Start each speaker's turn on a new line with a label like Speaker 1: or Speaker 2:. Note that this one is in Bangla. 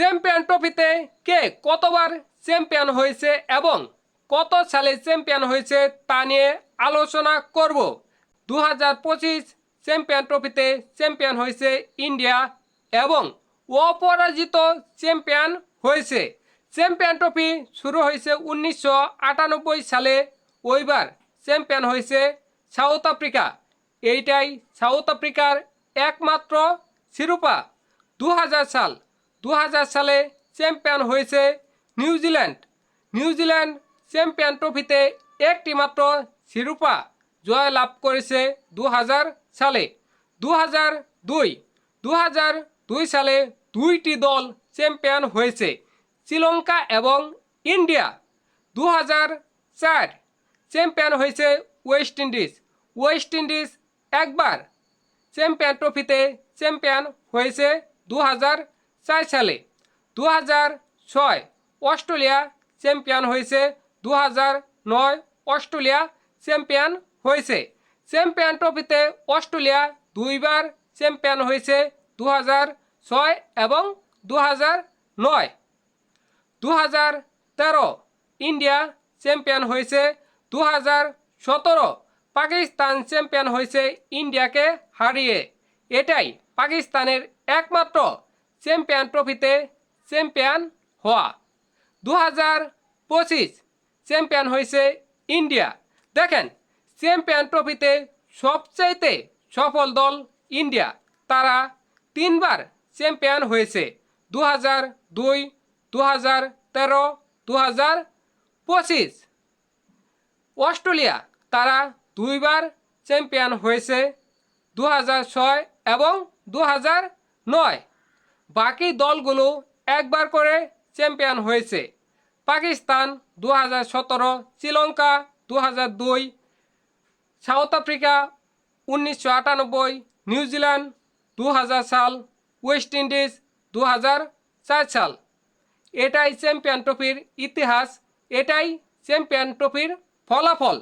Speaker 1: চ্যাম্পিয়ন ট্রফিতে কে কতবার চ্যাম্পিয়ন হয়েছে এবং কত সালে চ্যাম্পিয়ন হয়েছে তা নিয়ে আলোচনা করব। দু হাজার পঁচিশ চ্যাম্পিয়ন ট্রফিতে চ্যাম্পিয়ন হয়েছে ইন্ডিয়া এবং অপরাজিত চ্যাম্পিয়ন হয়েছে। চ্যাম্পিয়ন ট্রফি শুরু হয়েছে উনিশশো আটানব্বই সালে। ওইবার চ্যাম্পিয়ন হয়েছে সাউথ আফ্রিকা। এইটাই সাউথ আফ্রিকার একমাত্র শিরোপা। দু হাজার সাল দু হাজার সালে চ্যাম্পিয়ন হয়েছে নিউজিল্যান্ড নিউজিল্যান্ড চ্যাম্পিয়ন ট্রফিতে একটি মাত্র শিরোপা জয় লাভ করেছে দু হাজার সালে। দু হাজার দুই। দু হাজার দুই সালে দুইটি দল চ্যাম্পিয়ন হয়েছে, শ্রীলঙ্কা এবং ইন্ডিয়া। দু হাজার চার। চ্যাম্পিয়ন হয়েছে ওয়েস্ট ইন্ডিজ। ওয়েস্ট ইন্ডিজ একবার চ্যাম্পিয়ন ট্রফিতে চ্যাম্পিয়ন হয়েছে দু হাজার চার সালে দু হাজার ছয় অস্ট্রেলিয়া চ্যাম্পিয়ন হয়েছে দু হাজার নয় অস্ট্রেলিয়া চ্যাম্পিয়ন হয়েছে। চ্যাম্পিয়ন ট্রফিতে অস্ট্রেলিয়া দুইবার চ্যাম্পিয়ন হয়েছে দু হাজার ছয় এবং দু হাজার নয়। দু হাজার তেরো ইন্ডিয়া চ্যাম্পিয়ন হয়েছে দু হাজার সতেরো পাকিস্তান চ্যাম্পিয়ন হয়েছে ইন্ডিয়াকে হারিয়ে। এটাই পাকিস্তানের একমাত্র চ্যাম্পিয়ন ট্রফিতে চ্যাম্পিয়ন হওয়া। দু হাজার পঁচিশ চ্যাম্পিয়ন হয়েছে ইন্ডিয়া। দেখেন, চ্যাম্পিয়ন ট্রফিতে সবচাইতে সফল দল ইন্ডিয়া। তারা তিনবার চ্যাম্পিয়ন হয়েছে দু হাজার দুই দু হাজার তেরো দু হাজার পঁচিশ। অস্ট্রেলিয়া, তারা দুইবার চ্যাম্পিয়ন হয়েছে দু হাজার ছয় এবং দু হাজার নয়। বাকি দলগুলো একবার করে চ্যাম্পিয়ন হয়েছে। পাকিস্তান দু হাজার সতেরো, শ্রীলঙ্কা দু হাজার দুই, সাউথ আফ্রিকা উনিশশো আটানব্বই নিউজিল্যান্ড দু হাজার সাল, ওয়েস্ট ইন্ডিজ দু হাজার চার সাল। এটাই চ্যাম্পিয়ন ট্রফির ইতিহাস, এটাই চ্যাম্পিয়ন ট্রফির ফলাফল।